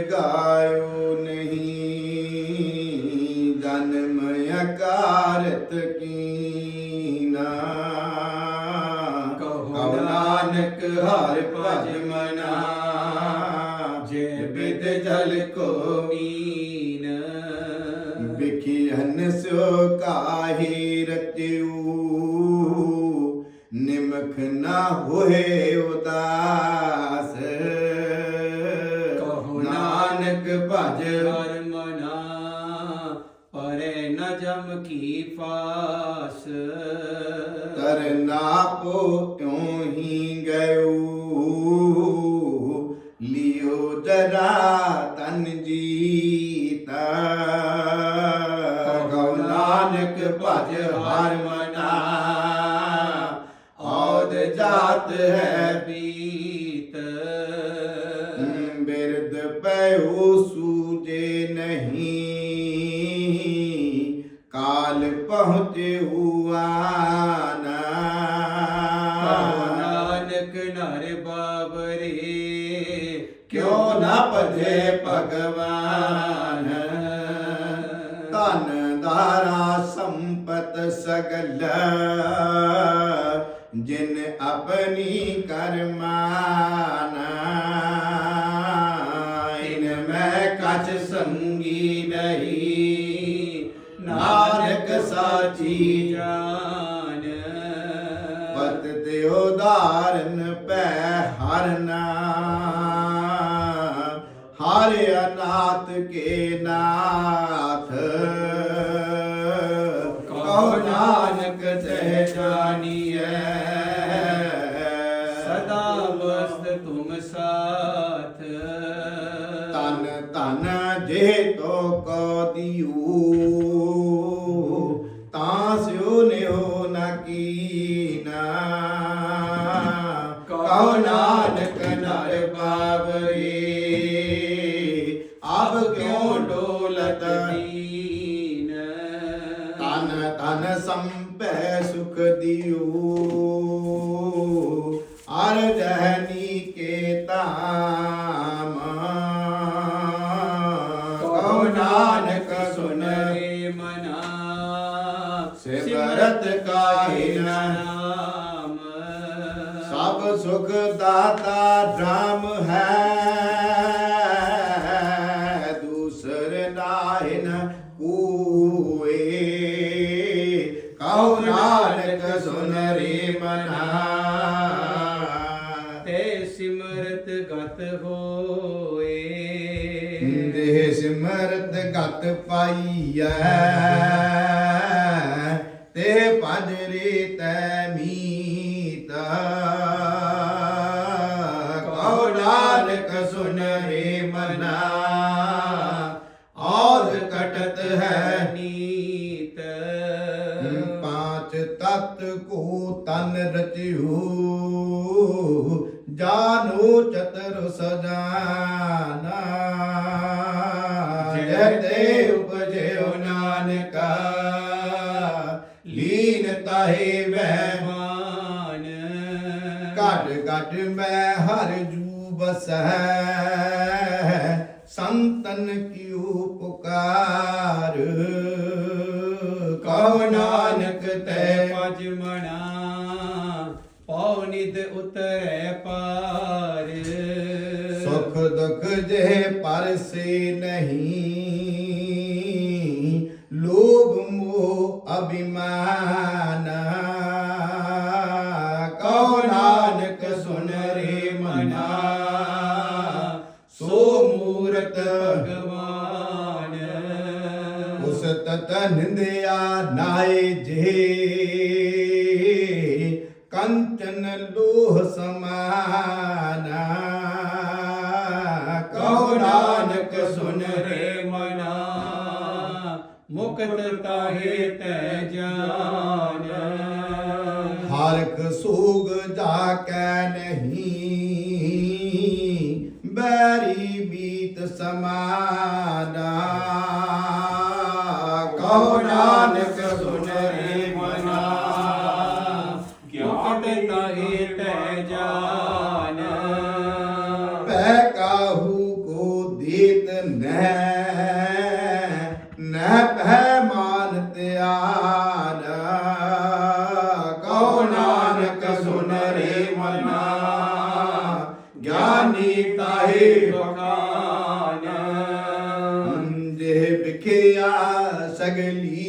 ਗਾਇਓ ਨਹੀਂ ਜਨਮ ਅਕਾਰਤ ਕੀਨਾ। ਕਹੋ ਨਾਨਕ ਹਰ ਭਜ ਮਨਾ। ਜੇ ਬਿਦ ਜਲ ਕੋ ਮੀਨ। ਵਿਖੀ ਹਨਸੋ ਕਾਹੀ ਰਤਿਉ ਨਿਮਖ ਨਾ ਹੋਏ ਨ ਜਮ ਕੀ ਪਾਸ ਤਰਨਾ ਪੋ ਕਿਉ ਹੀ ਗਇਓ। ਲਿਓ ਜਰਾ ਤਨ ਜੀਤਾ। ਕਹੋ ਨਾਨਕ ਭਜ ਹਰ ਮਨਾ। ਔਦ ਜਾਤ ਹੈ ਭਜੇ ਭਗਵਾਨ। ਧਨ ਧਾਰਾ ਸੰਪਤ ਸਗਲ। ਜਿਨ ਆਪਣੀ ਕਰਮਾ ਹਰ ਅਨਾਥ ਕੇ ਨਾਥ। ਕਹੋ ਨਾਨਕ ਤੇ ਜਾਣੀਐ। ਸਦਾ ਵਸਤ ਤੁਮ ਸਾਥ। ਤਨ ਤਨ ਜੇ ਤੋ ਕੋ ਦਿਉ। ધન ધન સંપે સુખ દિયું અર્ધની કેતામ કહો નાનક સુન રે મના સિમરત કાહિ નામ સબ સુખ દાતા રામ ਮਨਾ ਤੇ ਸਿਮਰਤ ਗਤ ਹੋਏ। ਦੇਹ ਸਿਮਰਤ ਗਤ ਪਾਈਐ। ਤੇ ਭਜ ਰੇ ਤੈ ਮੀਤਾ। ਚਤੁਰ ਸਜਾਨਾ। ਜੈ ਤੇ ਉਪਜਿਓ ਨਾਨਕਾ। ਲੀਨ ਤਾਹੇ ਵਹਿ ਮਾਨ ਘਟ ਘਟ ਮੈਂ ਹਰ ਜੂ ਬਸੈ। ਸੰਤਨ ਕਿਉ ਪੁਕਾਰ। ਕਹੋ ਨਾਨਕ ਤੈ ਪਜ ਮਣਾ ਸੁਖ ਜੇ ਪਰਸੇ ਨਹੀਂ ਲੋਭ ਮੋਹ ਅਭਿਮਾਨ ਹਰਖ ਸੋਗ ਜਾ ਕੈ ਨਹੀਂ। سڳلي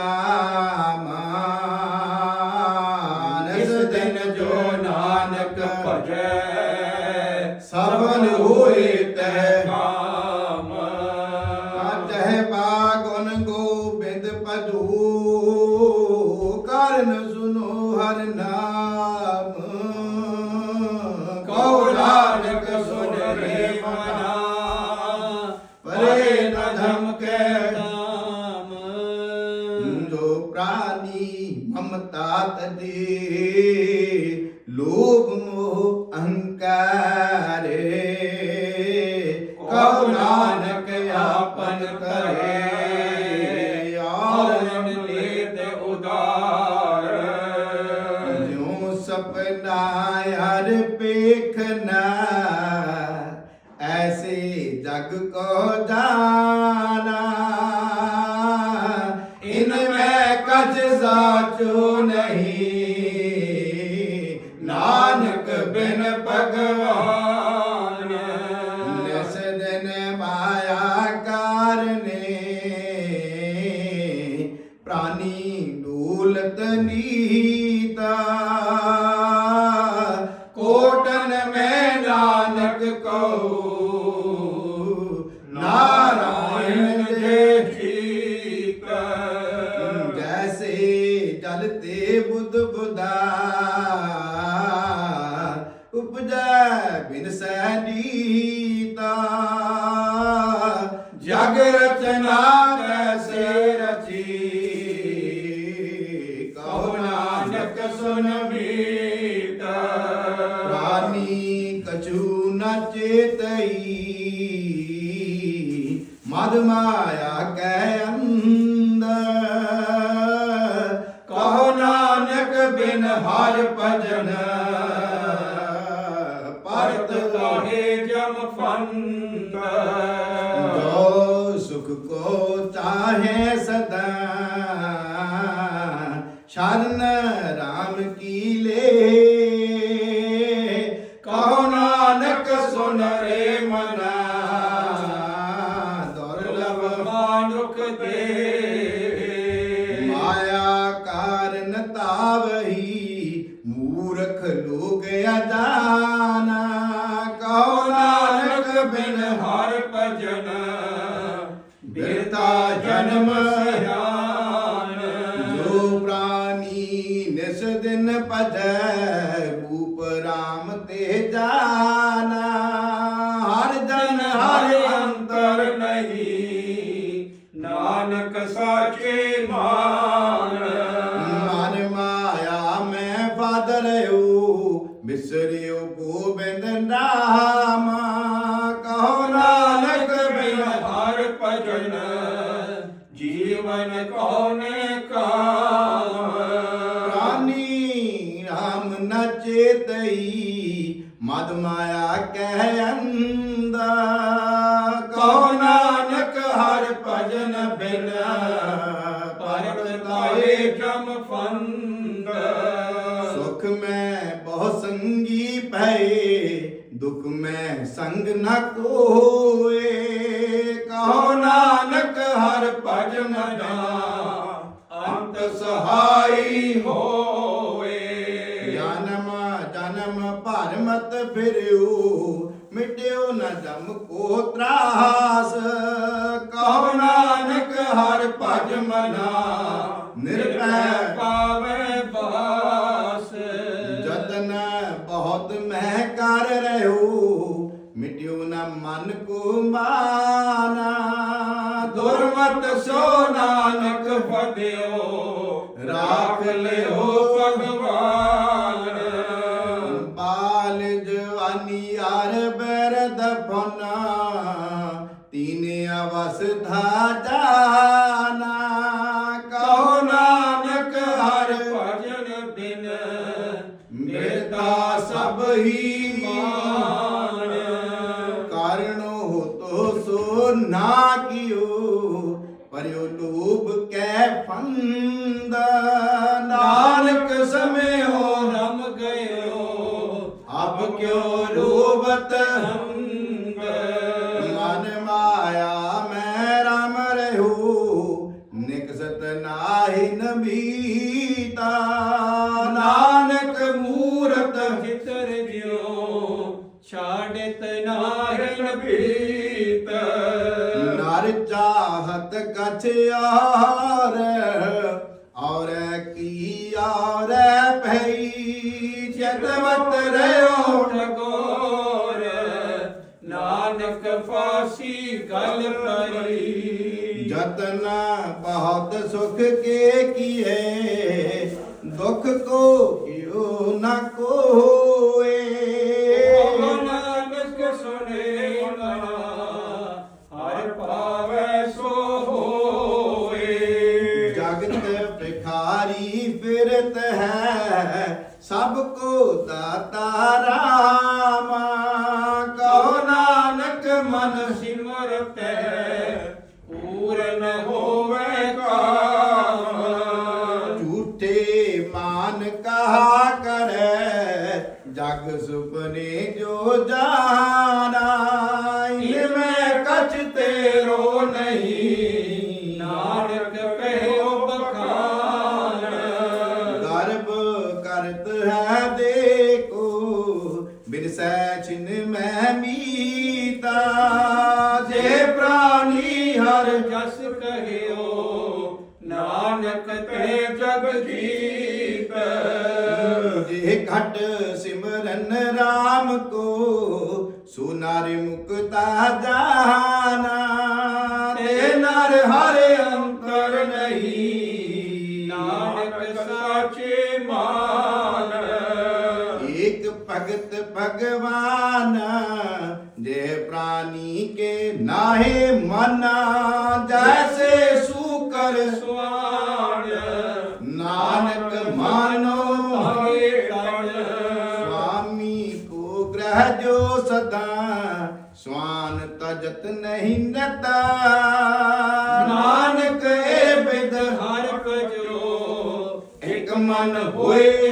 ਕੂ Amen. ਹਰ ਪਰਤ ਤਾਏ ਜਮ ਫੰਦ ਸੁਖ ਮੈਂ ਬਹੁ ਸੰਗੀ ਭਏ ਦੁਖ ਮੈਂ ਸੰਗ ਨ ਕੋਏ। ਕਹੋ ਨਾਨਕ ਹਰ ਭਜਨ ਦਾ ਅੰਤ ਸਹਾਈ ਹੋਏ। ਜਨਮ ਜਨਮ ਭਰਮਤ ਫਿਰਿਉ ਮਿਟਿਓ ਨ ਦਮ ਕੋ ਤਰਾਸ। ਹਰ ਭਜ ਮਨਾ ਨਿਰਭੈ ਪਾਵੇ ਬਾਸ ਜਤਨ ਬਹੁਤ ਮੈਂ ਕਰ ਰਹਿਓ ਮਿਟਿਓ ਨ ਮਨ ਕੋ ਮਾਨਾ। ਦੁਰਮਤ ਸੋ ਨਾਨਕ ਫਦਿਓ ਰਾਖ ਲਿਓ। ਜਾਨਾ ਕਹੋ ਨਾਨਕ ਹਰ ਭਜਨ ਬਿਨ ਮਿਰਦਾ ਸਭ ਹੀ ਮਾਨ ਕਾਰਣੋ ਤੋ ਸੋ ਨਾ ਕਿਓ ਪਰਿਓ ਲੋਭ ਕੈ ਫੰਦ। ਚਾਹਤ ਕਛ ਆਰ, ਔਰ ਕੀ ਔਰ ਭਈ ਚਤਵਤ ਰਿਓ ਠਗੋਰ ਨਾਨਕ ਫਾਸੀ ਗਲ ਪਰੀ ਜਤਨ ਬਹੁਤ ਸੁਖ ਕੇ ਕੀਏ, ਦੁਖ ਕੋ ਕਿਉ ਨ ਕੋਏ। ਫਿਰਤ ਹੈ ਸਭ ਕੋ ਦਾਤਾ ਰਾਮ। ਕਹੋ ਨਾਨਕ ਮਨ ਸਿਮਰਤੈ ਪੂਰਨ ਹੋਵੇ ਕਾਮ। ਝੂਠੇ ਮਾਨ ਕਹਾ ਕਰੈ, ਜਗ ਸੁਪਨੇ ਜੋ ਜਾ ਬਿਰਸੈ ਛਿਨ ਮੈਂ ਮੀਤਾ, ਜੇ ਪ੍ਰਾਨੀ ਹਰ ਜਸ ਕਹਿਓ ਨਾਨਕ ਤੇ ਜਗ ਜੀਤ। ਜੇ ਘਟ ਸਿਮਰਨ RAM ਕੋ ਸੋ ਨਰ ਮੁਕਤਾ ਜਾਨਾ ਤੇ ਨਰ ਹਰਿ ਅੰਤਰ ਨਹੀਂ जगत भगवान जय प्राणी के नाहे मना जैसे सूकर स्वान नानक मानो स्वामी को ग्रह जो सदा स्वान तजत नहीं नता नानक ए बिद हर जो एक मन होए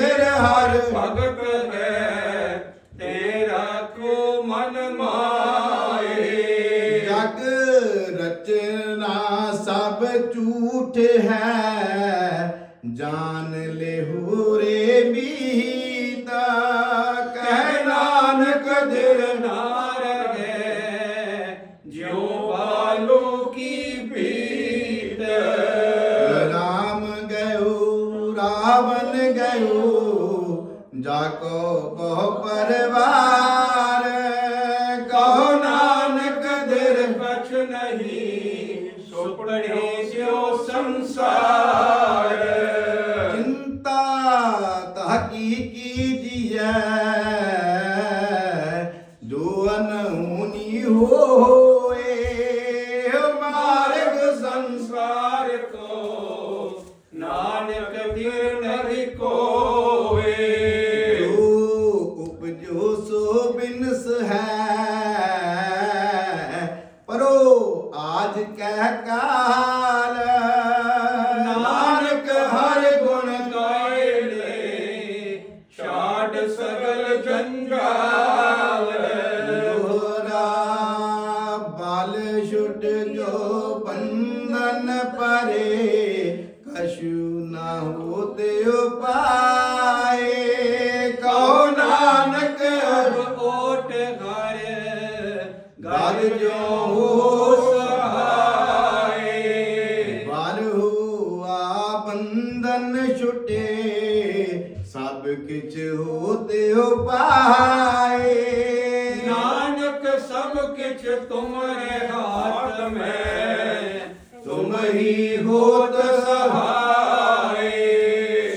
ਤੇਰ ਹਰ ਭਗਤ ਹੈ ਤੇਰਾ ਕੋ ਮਨ ਮਾਏ। ਜਗ ਰਚਨਾ ਸਭ ਝੂਠ ਹੈ ਜਾਣ pagar. ਸਭ ਕਿਛ ਹੋਤੇ ਉਪਾਏ। ਨਾਨਕ ਸਭ ਕਿਛ ਤੁਮਰੇ ਹਾਥ ਮੈਂ ਤੁਮ ਹੀ ਹੋਤ ਸਹਾਏ।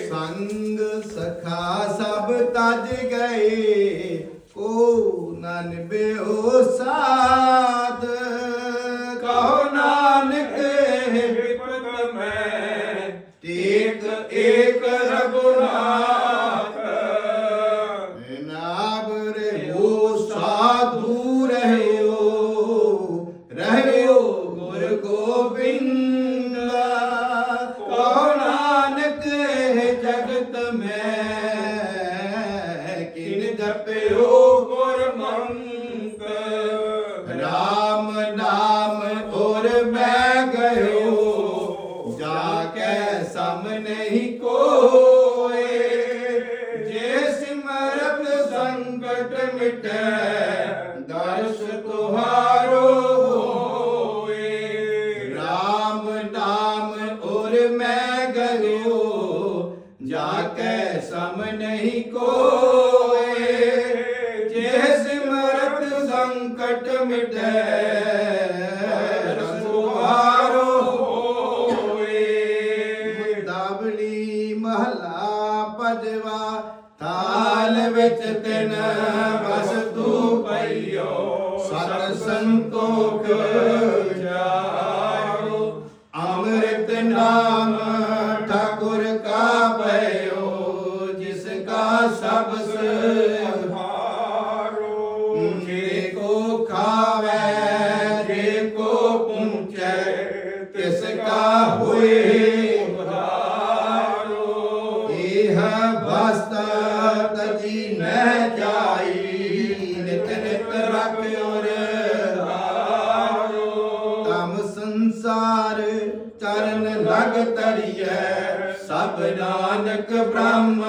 ਸੰਗ ਸਖਾ ਸਭ ਤਜ ਗਏ। ਕੋ ਨਨ ਬਿਓ ਸਾ ਮੈਂ ਗਲਿਓ ਜਾ ਕੇ ਸਮ ਨਹੀਂ ਕੋ का पयो जिसका सब से எனக்கு பிராம